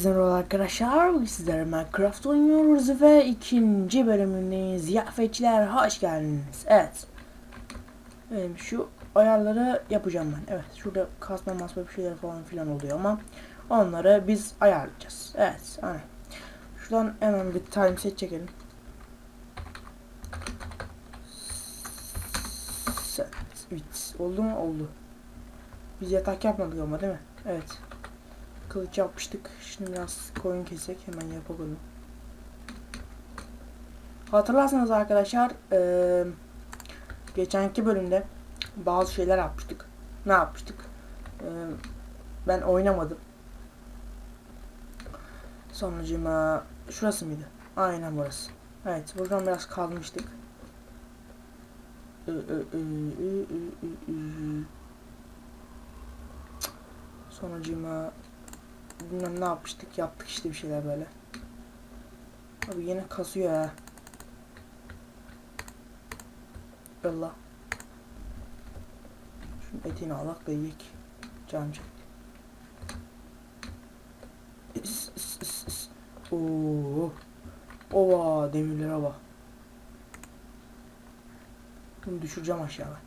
Herkese merhaba arkadaşlar. Bugün sizlerle Minecraft oynuyoruz ve ikinci bölümündeyiz. Ziyafetçiler hoş geldiniz. Evet. Benim şu ayarları yapacağım ben. Evet. Şurada kasma masma bir şeyler falan filan oluyor ama onları biz ayarlayacağız. Evet. Aynen. Şuradan hemen bir time set çekelim. Set. Oldu mu? Oldu. Biz yatak yapmadık ama değil mi? Evet. Kılıç yapmıştık. Şimdi biraz koyun kesek hemen yapalım. Hatırlarsanız arkadaşlar eee, geçenki bölümde bazı şeyler yapmıştık. Ne yapmıştık? Eee, ben oynamadım. Sonucuma şurası mıydı? Aynen burası. Evet buradan biraz kalmıştık. Sonucuma bilmem ne yapmıştık yaptık işte bir şeyler böyle. Abi yine kasıyor ha. Allah. Şunun etini alak da yiyek. Can. Oo. Ova demirlere bak. Bunu düşüreceğim aşağı ben.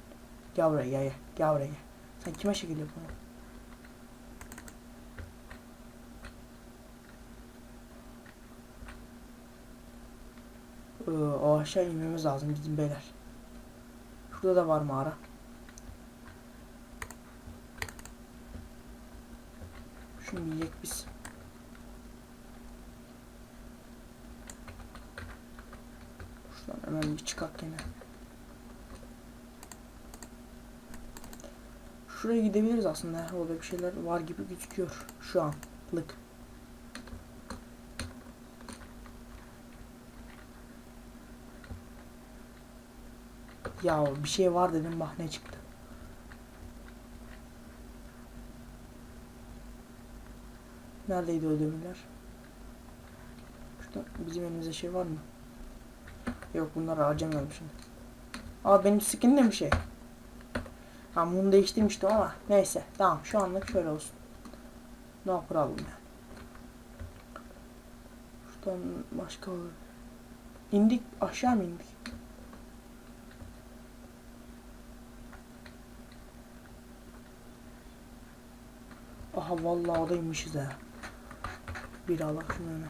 Gel buraya gel gel. Gel buraya gel. Sen kime şekil yapıyorsun? Ee, o aşağı inmemiz lazım bizim beyler. Şurada da var mağara. Şunu yiyecek biz. Şuradan hemen bir çıkak yine. Şuraya gidebiliriz aslında. Orada bir şeyler var gibi gözüküyor şu anlık. Ya bir şey var dedim bak ne çıktı. Neredeydi o demirler? Şurada bizim elimizde şey var mı? Yok bunları harcamayalım şimdi. Aa benim skin de bir şey. Ha bunu değiştirmiştim ama neyse tamam şu anlık şöyle olsun. No problem ya. Şuradan başka indik aşağı mı indik? Aha vallahi odaymışız ha. Bir Allah hemen.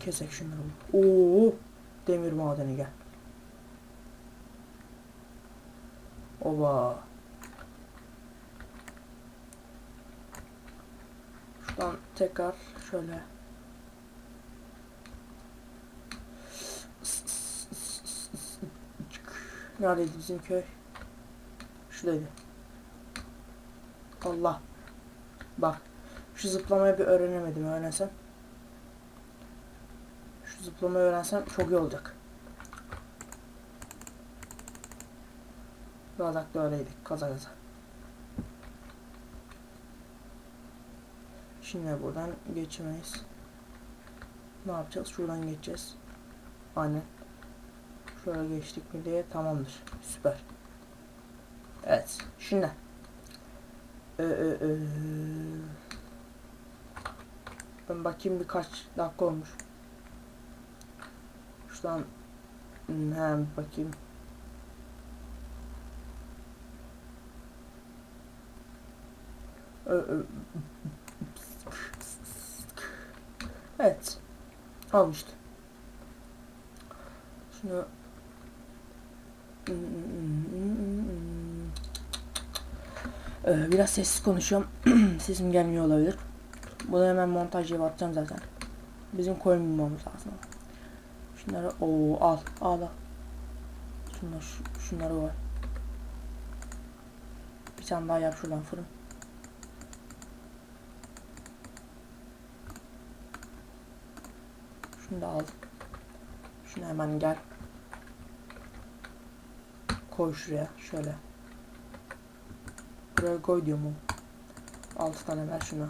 Kesek şunları. Oo, demir madeni gel. Oba. Şuradan tekrar şöyle. Neredeydi bizim köy? Şuradaydı. Allah. Bak. Şu zıplamayı bir öğrenemedim. Öğrensem. Şu zıplamayı öğrensem çok iyi olacak. Birazcık da öyleydik. Kaza kaza. Şimdi buradan geçemeyiz. Ne yapacağız? Şuradan geçeceğiz. Aynen. Şöyle geçtik mi diye tamamdır. Süper. Evet. Şimdi. Ee, e, e. Ben bakayım birkaç dakika olmuş. Şuradan hmm, hemen bakayım. Evet. Almıştı. Şunu Ee, biraz sessiz konuşuyorum. Sesim gelmiyor olabilir. Bunu hemen montajya atacağım zaten. Bizim koyun bulmamız lazım. Şunları o al al al. Şunlar şu- şunları var. Bir tane daha yap şuradan fırın. Şunu da al. Şunu hemen gel. Koy şuraya şöyle. Şuraya koy diyor mu? 6 tane ver şuna.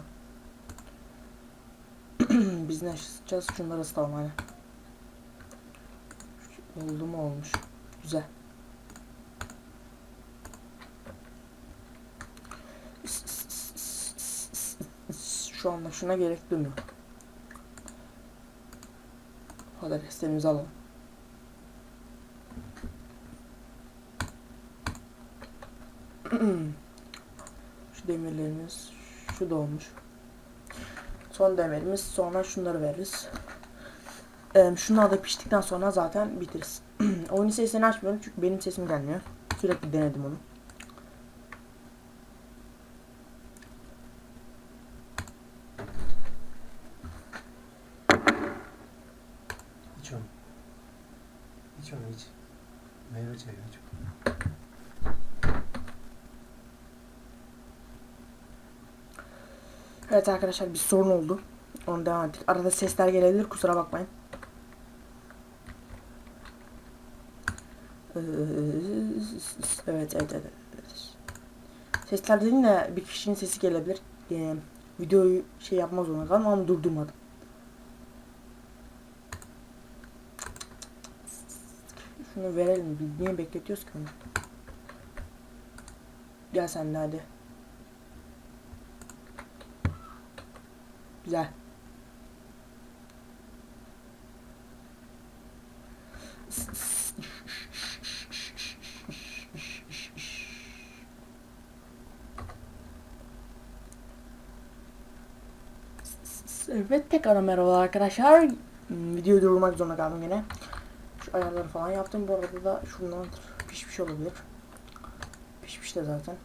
Biz ne yapacağız? Şunları ıslatalım hani. Oldu mu olmuş. Güzel. Şu anda şuna gerek duymuyor. O kadar alalım. Demirlerimiz şu da olmuş. Son demirimiz sonra şunları veririz. Ee, şunlar da piştikten sonra zaten bitiririz. Oyunun sesini açmıyorum çünkü benim sesim gelmiyor. Sürekli denedim onu. Evet arkadaşlar bir sorun oldu. Onu devam ettik. Arada sesler gelebilir kusura bakmayın. Ee, Evet evet evet. Sesler dediğim de bir kişinin sesi gelebilir. Ee, videoyu şey yapmaz ona kalma ama durdurmadım. Şunu verelim. Niye bekletiyoruz ki onu? Gel sen de hadi. Güzel. Evet tekrar merhaba arkadaşlar. Videoyu durdurmak zorunda kaldım yine. Şu ayarları falan yaptım. Bu arada da şundan pişmiş olabilir. Pişmiş de zaten.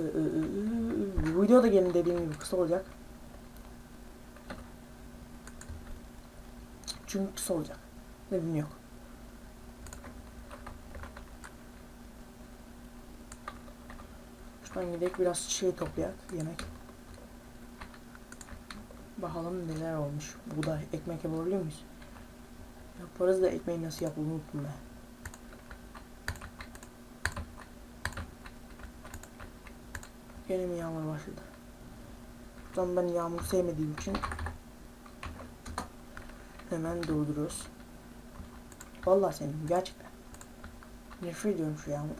Ee, Bu video da gelin dediğim gibi kısa olacak. Çünkü kısa olacak. Nedeni yok. Şuradan gidelim biraz şey toplayak yemek. Bakalım neler olmuş. Buğday, ekmek yapabiliyor muyuz? Yaparız da ekmeği nasıl yapıldığını unuttum ben. Gene mi yağmur başladı? Buradan ben yağmur sevmediğim için hemen durduruyoruz. Vallahi sevmiyorum gerçekten. Nefret ediyorum şu yağmur.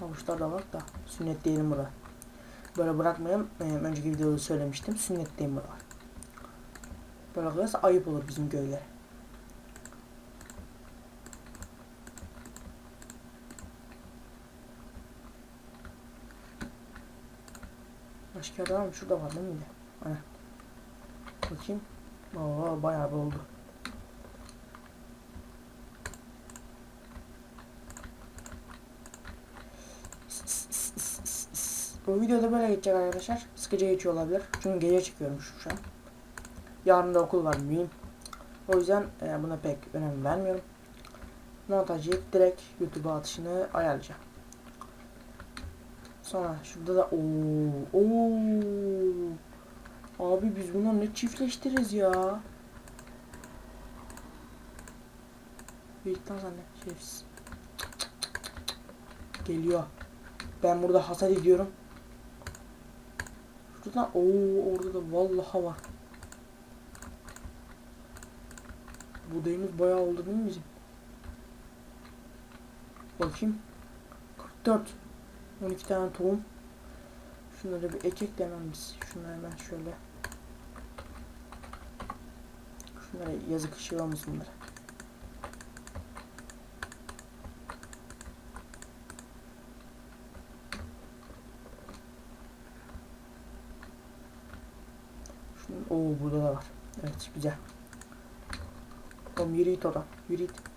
Havuçlar da var da sünnet diyelim burada. Böyle bırakmayalım. Ee, önceki videoda söylemiştim. Sünnet diyelim burada. Böyle kalırsa ayıp olur bizim köylere. Başka yerde var? Şurada var değil mi? Aynen. Bakayım. Oo bayağı bir oldu. Bu videoda böyle geçecek arkadaşlar. Sıkıcı geçiyor olabilir. Çünkü gece çıkıyorum şu an. Yarın da okul var mühim. O yüzden e, buna pek önem vermiyorum. Montajı direkt YouTube'a atışını ayarlayacağım. Sonra şurada da ooo ooo Abi biz bunu ne çiftleştiririz ya? Büyükten de şerefsiz. Geliyor. Ben burada hasat ediyorum. Şurada ooo orada da vallahi var. Buğdayımız bayağı oldu değil mi bizim? Bakayım. 44. 12 tane tohum. Şunları bir ekek biz. Şunları hemen şöyle. Şunlara yazık ışığı olmasın bunlara. Şunun, oo burada da var. Evet güzel. Oğlum yürü git oradan. Yürü git.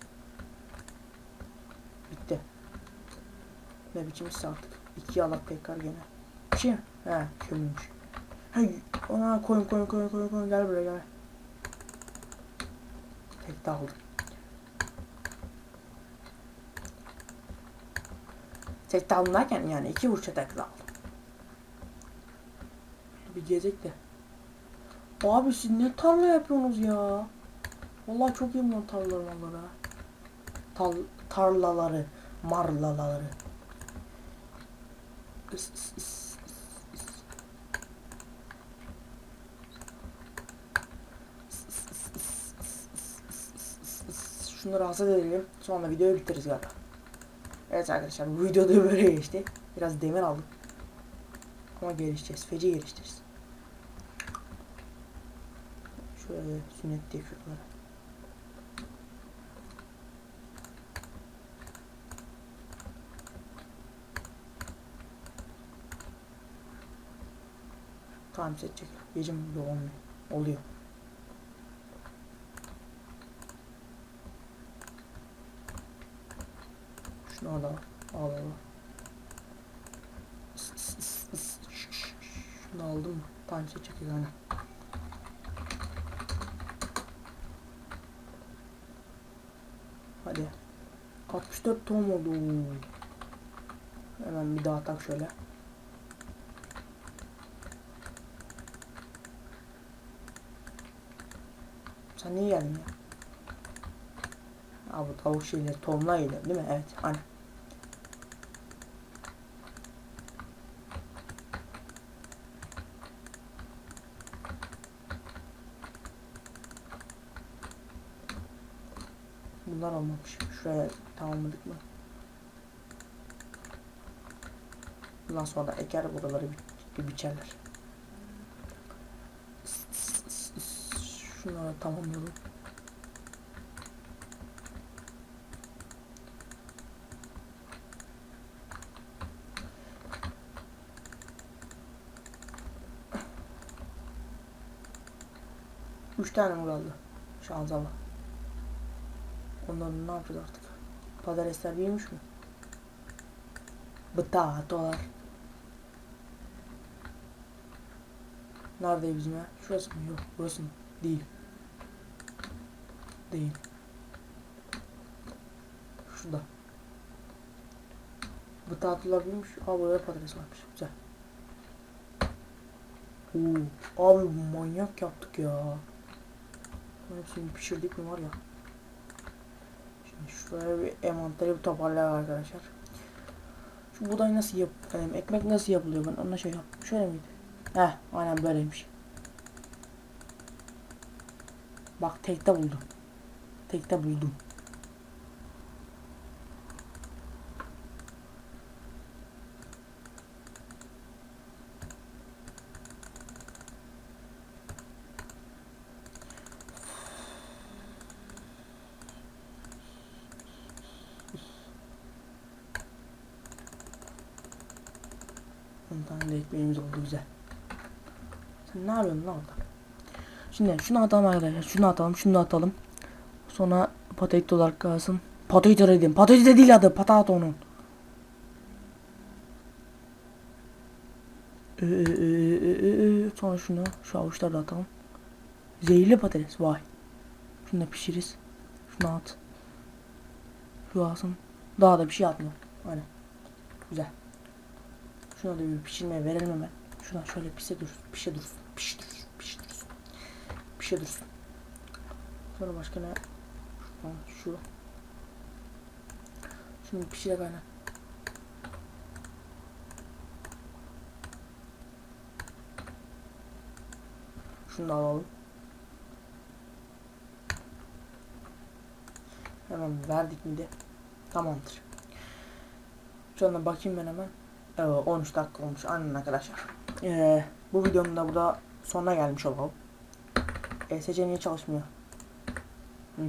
Ne biçim artık. İki yalak tekrar gene. Mi? He kömürmüş. He ona koyun koyun koyun koyun koyun gel buraya gel. Tek de aldım. Tek de aldım yani iki vuruşa tek de aldım. Bir gezek de. Abi siz ne tarla yapıyorsunuz ya? Vallahi çok iyi bunlar tarlaları. Tal tarlaları, marlaları. Şunları hasat edelim. Sonra videoyu bitiririz galiba. Evet arkadaşlar bu videoda böyle geçti. Biraz demir aldık. Ama gelişeceğiz. Feci gelişeceğiz. Şöyle sünnet diye şuralara. Tamam seçecek. Gecim olmuyor. Oluyor. Şunu al al. Al. Şunu aldım? Tamam seçecek yani. Hadi. 64 tohum oldu. Hemen bir daha tak şöyle. Sen niye geldin ya? Ha bu tavuk şeyleri tohumla geliyor değil mi? Evet hani. Bunlar olmamış. Şuraya tamamladık mı? Bundan sonra da eker buraları bi- bi- biçerler. Şunları tamamlayalım. Üç tane mi kaldı? Şansa bak. Onları ne yapacağız artık? Pataresler büyümüş mü? Bıtatolar. Nerede bizim ya? Şurası mı? Yok. Burası mı? Değil. Değil. Şurada. Bıtatolar büyümüş. Aa burada patates varmış. Güzel. Oo, abi manyak yaptık ya. Hepsini pişirdik mi var ya. Şimdi şuraya bir envanteri bir toparlayalım arkadaşlar. Şu buğday nasıl yap, em, ekmek nasıl yapılıyor ben ona şey yap. Şöyle miydi? Heh, aynen böyleymiş. Bak tekte buldum. Tekte buldum. Tane de ekmeğimiz oldu güzel. Sen ne yapıyorsun lan orada? Şimdi şunu atalım arkadaşlar. Şunu atalım, şunu da atalım. Sonra patates olarak kalsın. Patates dedim. Patates de değil adı. Patato onun. Ee, ee, ee, ee, ee. Sonra şunu şu avuçları da atalım. Zehirli patates. Vay. Şunu da pişiririz. Şunu at. Şu alsın. Daha da bir şey atmıyor. Aynen. Güzel. Şuna da bir pişirmeye verelim hemen. Şuna şöyle pişe dursun. Pişe dursun. Pişe dursun. Pişe dursun. Pişe dursun. Sonra başka ne? Şuradan şu. Şunu pişire kaynar. Şunu alalım. Hemen verdik mi de tamamdır. Şu anda bakayım ben hemen. Evet 13 dakika olmuş aynen arkadaşlar. Ee, bu videonun da burada sonuna gelmiş olalım. ESC niye çalışmıyor? Hı.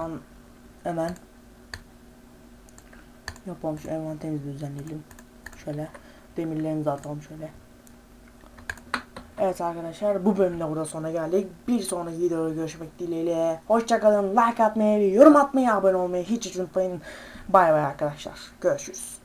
Şuradan hemen yapalım şu envanterimizi düzenleyelim. Şöyle demirlerimizi atalım şöyle. Evet arkadaşlar bu bölümde burada sona geldik. Bir sonraki videoda görüşmek dileğiyle. Hoşçakalın. Like atmayı yorum atmayı, abone olmayı hiç unutmayın. Bay bay arkadaşlar. Görüşürüz.